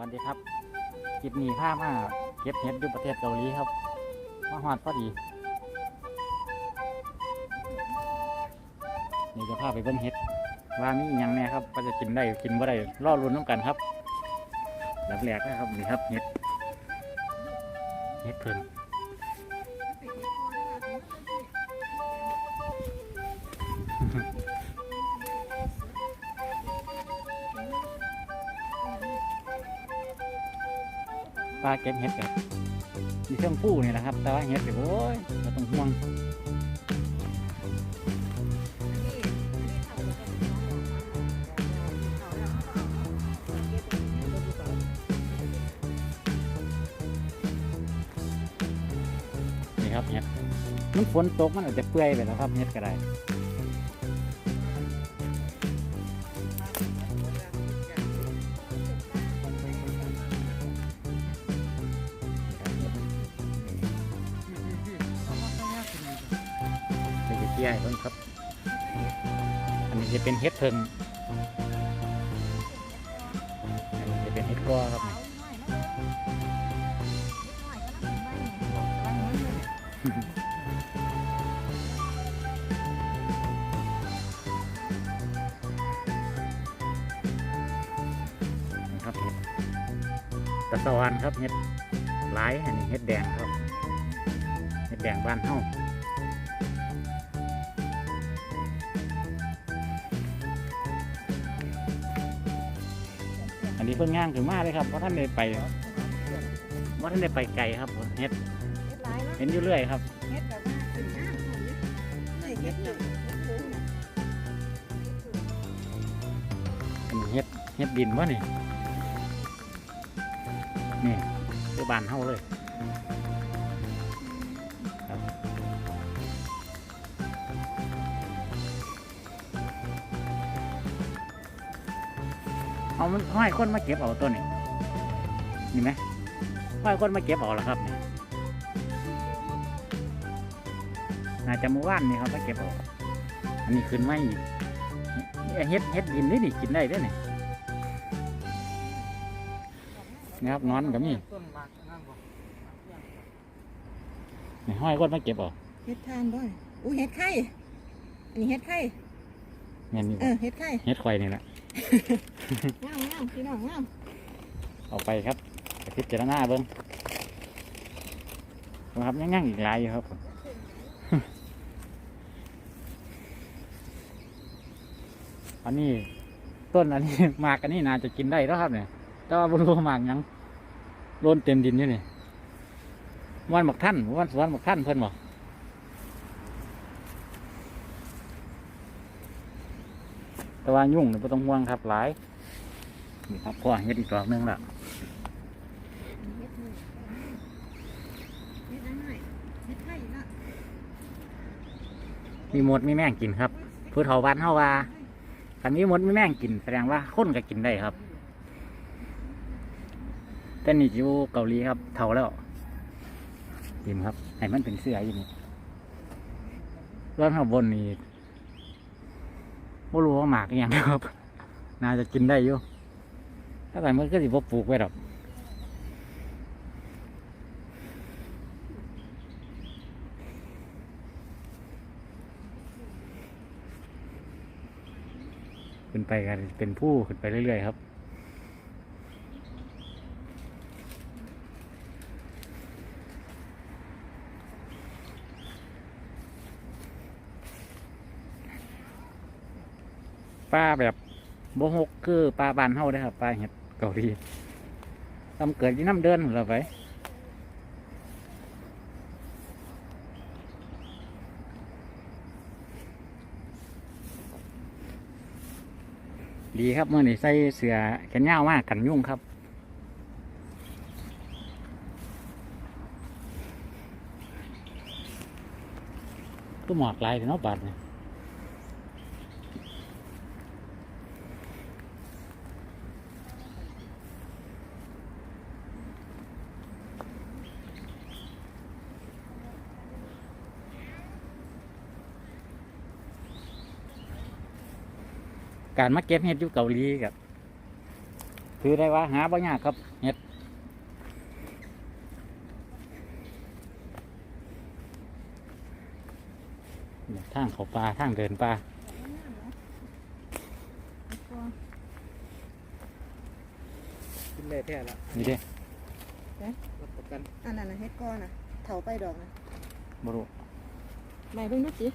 วัสดีครับกิบหนี้พามาเก็บเห็ดอยู่ประเทศเกาหลีครับมาหอดพอดีนี่จะพาไปเบิ้งเห็ดว่ามีอย่างแน่ครับก็จะกินได้กินบ่ได้รอรุนน้ำกันครับหลับแหลกนะครับนี่ครับเห็ดเห็ดเพิ่นาเก็บเห็ดกับมีเครื่องปูนี่แหละครับ แต่ว่าเห็ดเดี๋ยวโอ้ยเราต้องห่วงนี่ครับเห็ดมันฝนตกมันอาจจะเปื่อยไปแล้วครับเห็ดก็ได้ เป็ดเพิงจะเป็นเห็ดก้อครับนี่นี่ครับเห็ดตะสวรรค์ครับเห็ดหลายอันนี้เห็ดแดงครับเห็ดแดงบ้านเฮา นนี้เพิ่งง่างถึงมาเลยครับเพราะท่านได้ไปว่าท่านได้ไปไกลครับเฮ็ดเห็นอยู่เรื่อยครับอันนี้เฮ็ดเฮ็ดดินวะนี่นี่คือบ้านเฮาเลย เอามันห้อยคนมาเก็บเอาตัวนี้นี่ไหมห้อยคนมาเก็บเอาแล้วครับนี่น่าจะเมื่อวานนี่ครับมาเก็บเอาอันนี้ขึ้นไม่อีกนี่เฮ็ดเฮ็ดดินนี่นี่กินได้ด้วยนี่นะครับนอนกับนี่นี่ห้อยคนมาเก็บเอาเฮ็ดทานบ่อยอู้เฮ็ดไข่อันนี้เฮ็ดไข่เงี้ยนี่เออเฮ็ดไข่เฮ็ดควายนี่แหละ งามงามพี่น้องงามเอาไปครับไปพิจารณาเบิ้งครับยังยังอีกหลายอยู่ครับอันนี้ต้นอันนี้หมากอันนี้น่าจะกินได้แล้วครับเนี่ยแต่ว่าบรูหมากยังโลนเต็มดินอยู่นี่วันหมักท่านวันสวนหมักท่านเพิ่นบอกแต่ ว่ายุ่งเนี่ยไม่ต้องห่วงครับหลายนี่ครับพ่อเฮ็ดอีกดอกหนึงละมีหมีมดมีแมงกินครับผู้เฒ่าบ้านเฮาว่าคันมีมดมีแมงกินแสดงว่าคนก็กินได้ครับแต่นี่อยู่เกาหลีครับเฒ่าแล้วกินครับให้มันเป็นเสื้ออยู่นี่ร้านข้างบนนี่ ไม่รู้ว่าหมากอหย่างครับ น่าจะกินได้อยู่ถ้าแต่มันก็สิบปลูกไว้ดอกขึ้นไปกันเป็นผู้ขึ้นไปเรื่อยๆครับ ลาแบบโบหกคือปลาบานเฮาได้ครับปลาเห็ดเกาหลีทำเกิดที่น้ำเดินเราไปดีครับเมื่อนี้ใส่เสือแขนยาวมากกันยุ่งครับก็หมอกลายเนาะบาดเนี่ย การมาเก็บเห็ดอยู่เกาหลีกับถือได้ว่าหาบ่ยากครับเห็ดเนี่ยทางเขาปลาทางเดินปลากินเลยแท้ละนี่เด้รับประกันอันนั้นน่ะเฮ็ดก้อนน่ะเถาไปดอกนะบรุไม่เพิ่งนึกสิ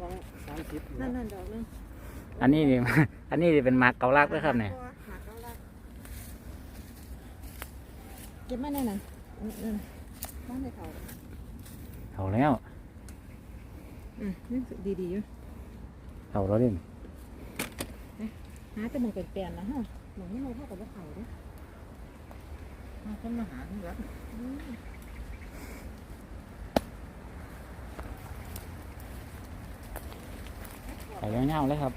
วางสามสิบนั่นนั่นดอกนึง อันนี้นี่ อันนี้นี่เป็นหมากเกาลักด้วยครับเนี่ยหมากเก้าลักเก็บมาแน่น่ะนั่นน่ะบ้านในเถาเขาแล้วอืมนี่ดีดีๆอยู่เขาแล้วเด่นหาแต่หมองเป็นแปลนนะฮะหมองไม่เอาเท่ากับว่าเขาเด้อคนมาหาที่รักอืมเขาเงาๆเลยครับ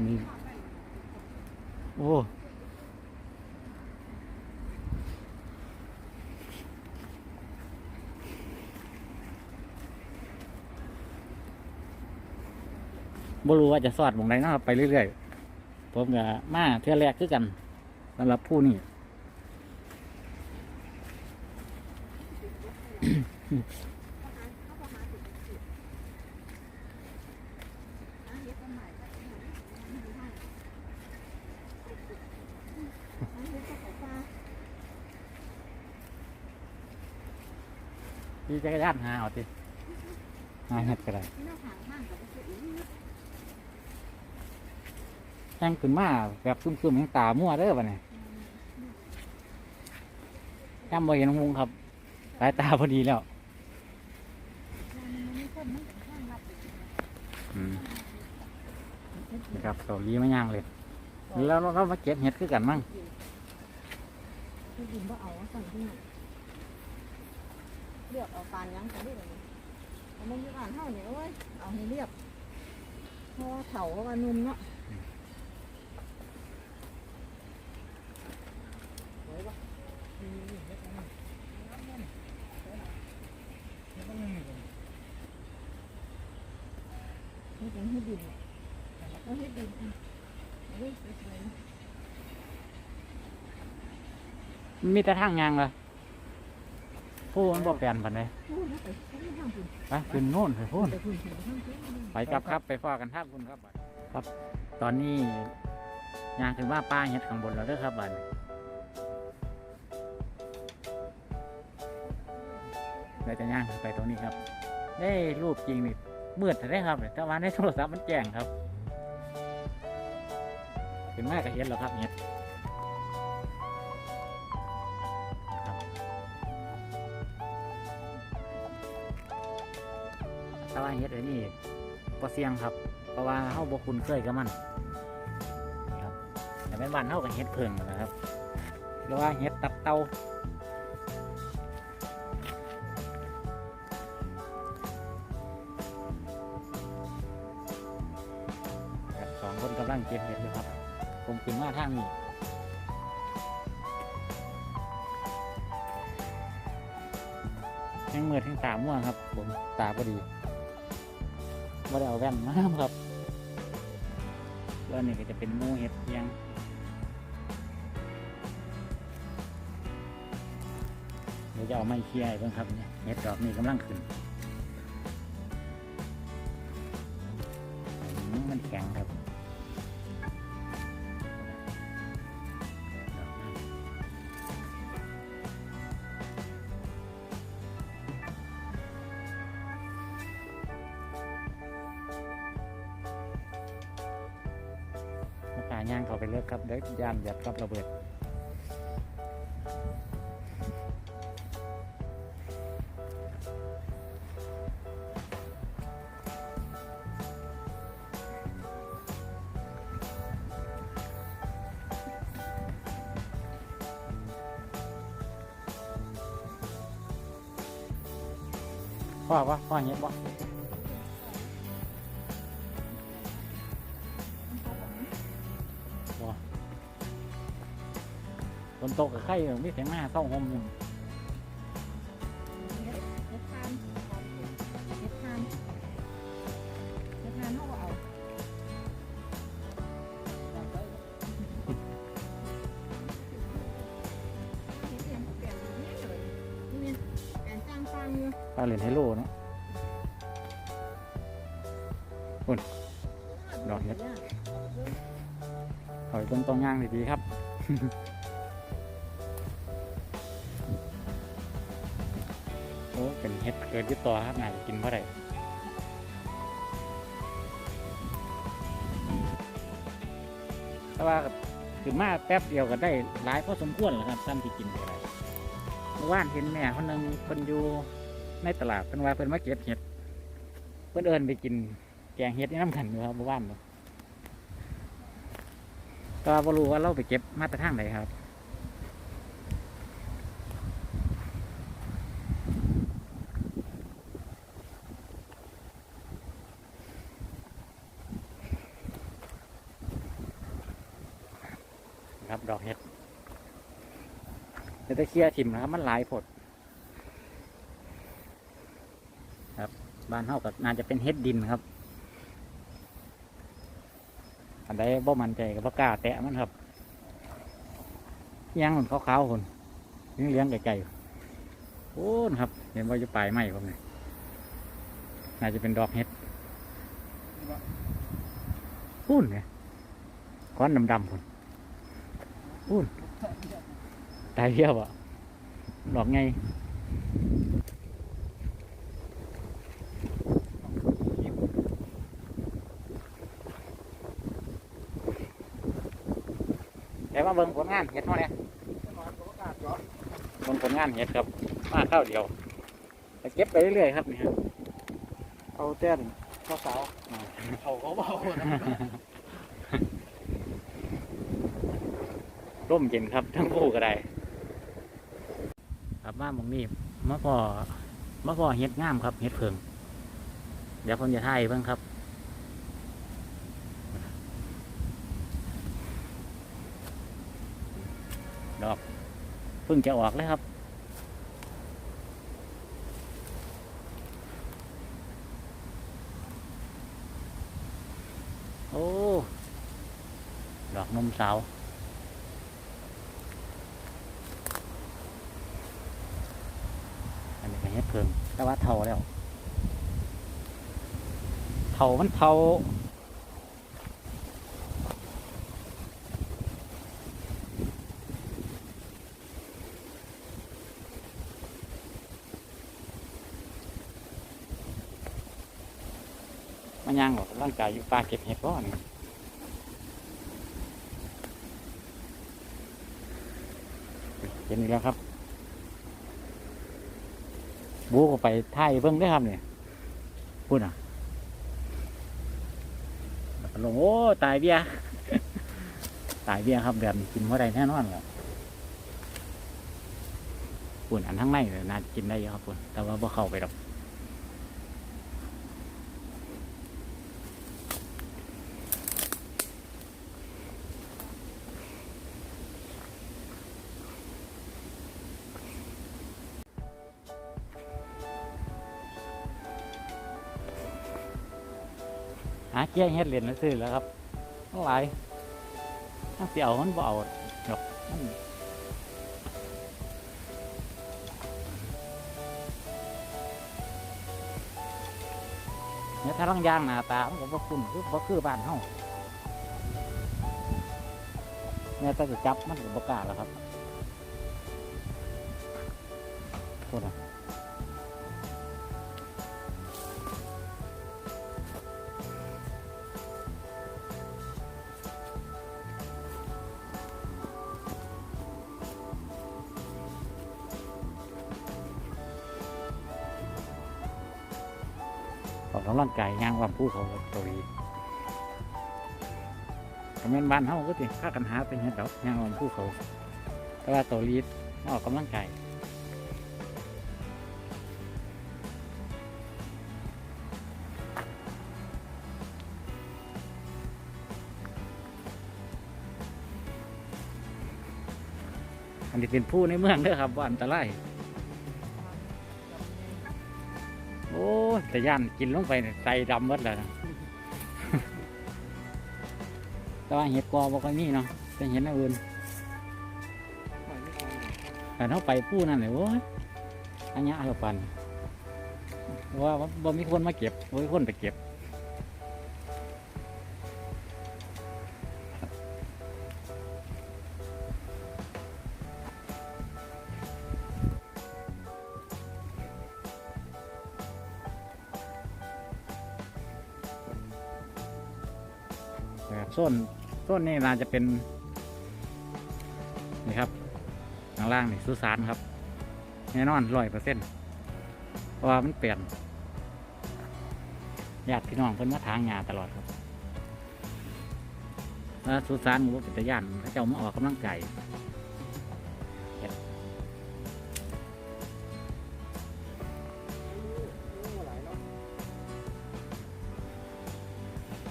นนี้ โอ้บ่รู้ว่าจะสอดมองไหนเนาะครับไปเรื่อยๆ ผมกับมาเทื่อแรกคือกันสำหรับผู้นี่ หาเฮ็ดต้นไม้ก็ได้หาเฮ็ดก็เขาปลา พี่จักรยานหาเอาติหาเห็ดก็ได้ที่เราหางห้างกับว่าคืออีกแห้งขึ้นมาแบบซึมๆยังตามั่วเด้อปะเนี่ยแค่บ่เห็นหงครับสายตาพอดีแล้วมันมีคนมันเป็นห้างรับอยู่อืมนะครับเกาหลีไม่ย่างเลย แล้วเราเรามาเก็บเห็ดคือกันมั้งคือดินบ่เอาอะสั่งที่ไหน เลือกเอาปานยังกันได้เลยเอามันอยู่อ่านเท่าเนี่ยเว้ยเอาให้เรียบเพราะว่าเถาว่านุ่มเนาะนี่เป็นให้ดินเอาให้ดินอะเอาไว้สวยๆมันมีแต่ทางยางเลย ผู้มันบอกแปลนปันเลยไปไม่ทางคุณไปขึ้นโน่นไปพูนไปคุณไปทางคุณไปครับครับไปฟอกันท่าคุณครับครับ ตอนนี้ยางถึงว่าป้าเห็ดข้างบนแล้วเด้อครับบัดเราจะย่างไปตรงนี้ครับเอ้รูปจริงนี่มืดได้ครับแต่ว่าในโทรศัพท์มันแจ้งครับเป็นแม่ก็เห็นแล้วครับเห็ด เสี่ยงครับ เพราะว่าเฮาบ่คุ้นเคยกับมันนี่ครับแต่เป็นบ้านเฮากับเห็ดเพิ่งนะครับหรือว่าเห็ดตับเตาสองคนกำลังเก็บเห็ดอยู่ครับ ผมขึ้นมาทางนี้แห้งมือแห้งตาม่วงครับ ผมตาพอดี ว่าได้เอาแว่นมาครับแล้วนี่ก็จะเป็นมูเห็ดยังเดี๋ยวจะเอาไม้เคี่ยร์ให้เพิ่งครับเนี่ยเห็ดดอกนี่กำลังขึ้น ย่างเข้าไปเลือกครับเดี๋ยวยานหยัดกับระเบิดพ่อวะพ่อเห็นบ่ โตกับไข่ไม่เสียงหน้าเศร้าหมอมนเฮ็เฮ็ยมนี่เนี่ยู่ปลาเหรียญไฮโลเนาะอุ่นดอกเห็ดหอยต้นต้องย่างดีๆครับ เกิดยึดต่อครับน่าจะกินเพราะไรแต่ว่าคือมาแป๊บเดียวก็ได้หลายพอสมควรแล้วครับซ้ำที่กินไปไรเมื่อวานเห็นแม่คนหนึงคนอยู่ในตลาดเป็นว่าเป็นมาเก็บเห็ดเพิ่นเอินไปกินแกงเห็ดนี่น้ำขันอยู่ครับเมื่อวานเนาะก็บ่รู้ว่าเราไปเก็บมาแต่ทางไหนครับดอกเห็ด เดี๋ยวจะเคลียร์ถิ่มนะครับ มันหลายผด ครับบ้านเฮากับน่าจะเป็นเห็ดดินครับอันใดบ่มันใจกับบ่กล้าแตะมันครับยังมันขาวๆคนเลี้ยงเลี้ยงไก่ๆโอ้ครับ เห็นว่าจะปลายไหมผมเนี่ยน่าจะเป็นดอกเห็ดพูนไงก้อนดำๆคนพูน ตายเพี้ยวอะดอกไงแต่ว่าเบิ่งผลงานเห็ดเท่านี้นอนก็กาดเหรอเบิ่งผลงานเห็ดครับ มาข้าวเดียวแต่เก็บไปเรื่อยๆครับนี่ครับเอาเต้นข้าวสาวเขาเขาเบานะร่มเย็นครับ ทั้งคู่ก็ได้ครับ มาหมองนี้มะพอมะพอเห็ดงามครับเห็ดเพิงเดี๋ยวผมจะถ่ายเบิ่งครับ ดอกเพิ่งจะออกเลยครับโอ้ ดอกนมสาว อันนี้ก็เฮ็ดเพิ่งแต่ว่าเท่าแล้วเท่ามันเท่ามันย่างออกร่างกายอยู่ป่าเก็บเห็ดก้อนเห็นอีกแล้วครับ บูก็ไปท่ายเบิ้งได้ครับเนี่ยพูดอะแล้วก็ลงโอ้ตายเบี้ยตายเบี้ยครับเดือนกินเมื่อใดแน่นอนครับปุ่นอันทั้งในเนี่ยน่าจะกินได้เยอะครับปุ่นแต่ว่าพวกเข้าไปหรอก เกี้ยเฮ็ดเหรียญซื้อแล้วครับทั้งหลายถ้าเสียวมันบ่เอาดอกเนี่ยถ้าลังยางหน้าตาผมก็บ่คุ้นคือบ่คือบ้านเฮาเนี่ยถ้าจะจับมันก็บ่กล้าแล้วครับโทษนะ ออกกำลังกายย่างความผู้เขาตัวนี้คอมเมนบ้านเฮาก็ติค่ากันหาเป็นเห็นดอกย่างความผู้เขาแต่ว่าตัวรีดออกกำลังกายอันนี้เป็นผู้ในเมืองเด้อครับว่าอันตราย แต่ย่านกินลงไปใส่ดำหมดแล้วนะแต่ว่าเห็ดกอบ่ค่อยมีเนาะแต่เห็นอันอื่นแต่เขาไปพู้นั่นเลยโว้ยอันนี้อาปันเพราว่าบ่มีคนมาเก็บบ่มีคนไปเก็บ ส้นส้นนี่น่าจะเป็นนี่ครับข้างล่างนี่สุสานครับแน่นอนร้อยเปอร์เซ็นต์เพราะว่ามันเปลี่ยนญาติพี่น้องเพิ่นมาทางงานตลอดครับแล้วสุสานมันก็เป็นตะย่านพระเจ้ามาออกกำลังกาย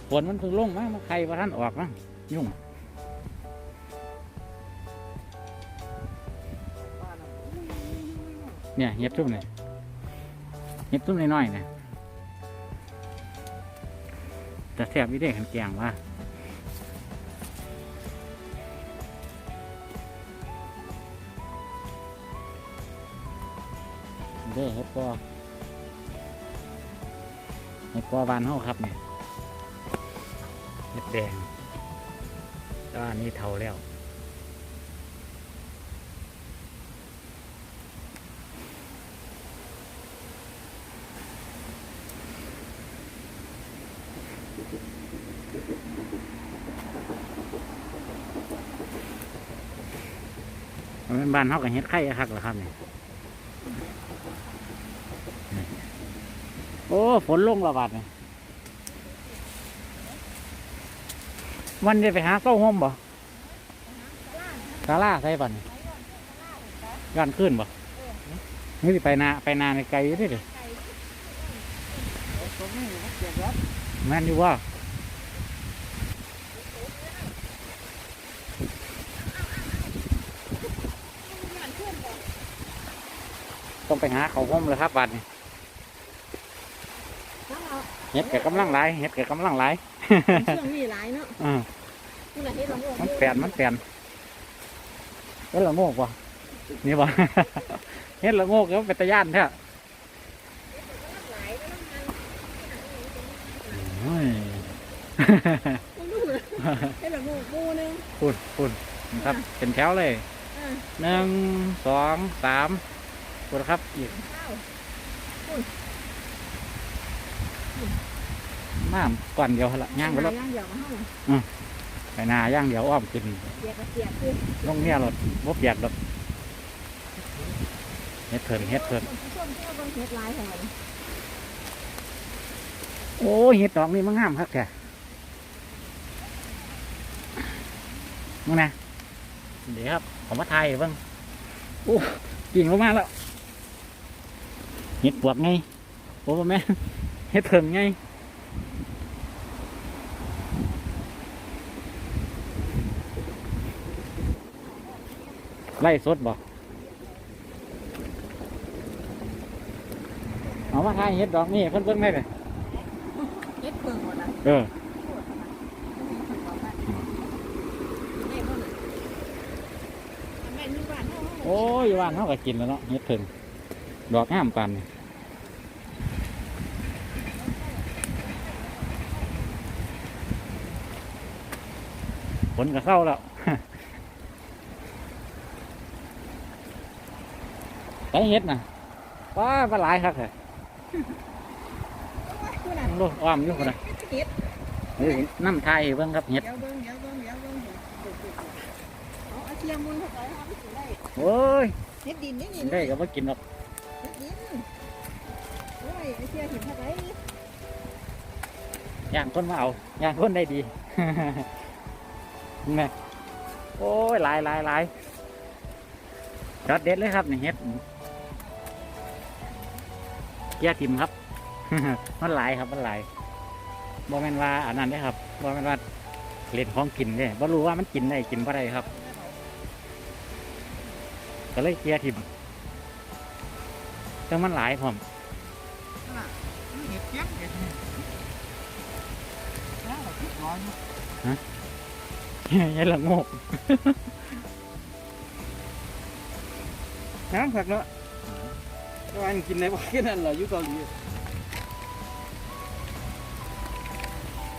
ฝนมันเพิ่งลงมามาใครว่าท่านออกมั้งยุ่งเนี่ยเห็บทุ่มเลยเห็บทุ่มน้อยๆเนี่ยแต่แสบวิเด้ขันแกงว่าเด้เห็ดปอเห็ดปอบานเฮาครับเนี่ย แดงแตว่านี่เทาแล้ว มันเป็นบ้านเฮากับเฮ็ดไข่คักเหรอครับเนี่ยโอ้ ฝนลงระบาดเนี่ย วันจะไปหาเก้าห่มบ่กาล่าใส่บ่เนี่ยย้อนขึ้นบ่นี่สิไปนาไปนาในไกลอยู่เดิเด้อตรงนี้มันเจ็บแล้วแม่นอยู่ว่าต้องไปหาเขาห่มเลยครับบัดนี้แล้วเอาเฮ็ดแก่กำลังหลายเฮ็ดแก่กำลังหลายช่วงนี้หลายเนาะอื มนี่แหละเฮ็ดละโงกมันเปลี่ยนมันเปลี่ยนเฮ็ดละโงกวะนี่วะเฮ็ดละโงกแล้วเป็นตะย่านแท้หลายแล้วมันโอ้ยมันรู้เลยเฮ็ดละโงกหมู่หนึงปุ่นปุ่นครับเป็นแถวเลยอ่าหนึ่งสองสามปุ่นครับอีกข้าวน้ำก่อนเดียวหั่นละย่างไปรถย่างเดียวมาเฮา น่ะไปนาย่างเดียวอ้อมขึ้นเปียกก็เปียกคือลงเนี่ยรถบ่เปียกดอกเฮ็ดเพิ่นเฮ็ดเพิ่นช่วงที่เราเบิ่งเฮ็ดหลายของมันโอ้ยเฮ็ดดอกนี่มันงามครับแกมึงนะเดี๋ยวครับผมมาถ่ายให้เบิ่งโอ้กิ่งลงมาแล้วเฮ็ดปวกไงโอ้บ่แม่นเฮ็ดเพิ่งไง ไล่สดบ่เอามาถ่ายเฮ็ดดอกนี่ให้เพิ่นเบิ่งได้เลยเฮ็ดเพิ่งหมดน่ะเออแม่นอยู่บ้านเฮาโอ้ยว่านเขาก็กินแล้วเนาะเฮ็ดเพิ่งดอกงามปานนี่ฝนก็เข้าแล้ว ไปเฮ็ดน่ะว้าปลาหลายครับแท้คือน่ะลูกอ้อมอยู่คนน่ะเฮ็ดเฮ้ยน้ำไทยเบิ่งครับเฮ็ดเดี๋ยวเบิ่งเดี๋ยวเบิ่งเดี๋ยวเบิ่งเอาเอาเทียมมุนเข้าไปเฮาสิได้โอ้ยเฮ็ดดินนี่นี่ได้ก็บ่กินหรอกเฮ็ดดินโอ้ยไอ้เทียหินเข้าไปย่างคนมาเอาย่างคนได้ดีนี่โอ้ยหลายหลายหลายจอดเด็ดเลยครับนี่เฮ็ด เกียร์ทิมครับ มันหลายครับมันหลายบ่แม่นว่าอันนั้นเด้ครับบ่แม่นว่าเล่นของกินเด้บ่รู้ว่ามันกินได้กินบ่ได้ครับ ก็เลยเกียร์ทิมแต่มันหลายพร้อมเห็ดยังเห็ดนี่แล้วเราคิดร้อนอยู่ยัยละงกน้ำผักเนาะ ก็าอันกินในวัดแค่นั้นเหรอยุ่เกาหลี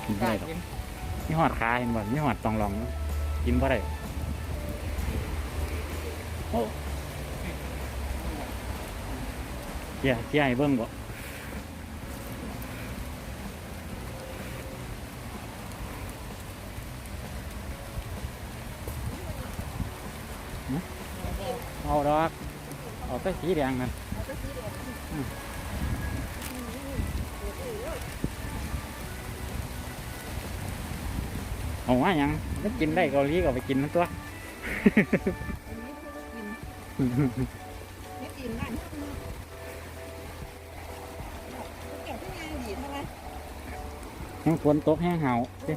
กินบ่ได้หรอกมีหอดขาเห็นบ่มีหอดตองลอง กินเบ่ได้โอ้เจ้าเจ้าให้เบิ้งบ่เอาดอกเอาแต่สีแดงนั่น เอาไปซื้อเดี๋ยวนี้อืมเอาว่าหยังมันกินได้เกาหลีก็ไปกินมันตัวอันนี้คือกินไม่กินนั่นเก็บที่งานดีเท่าไหร่แห้งฝนตกแห้งเหาเออ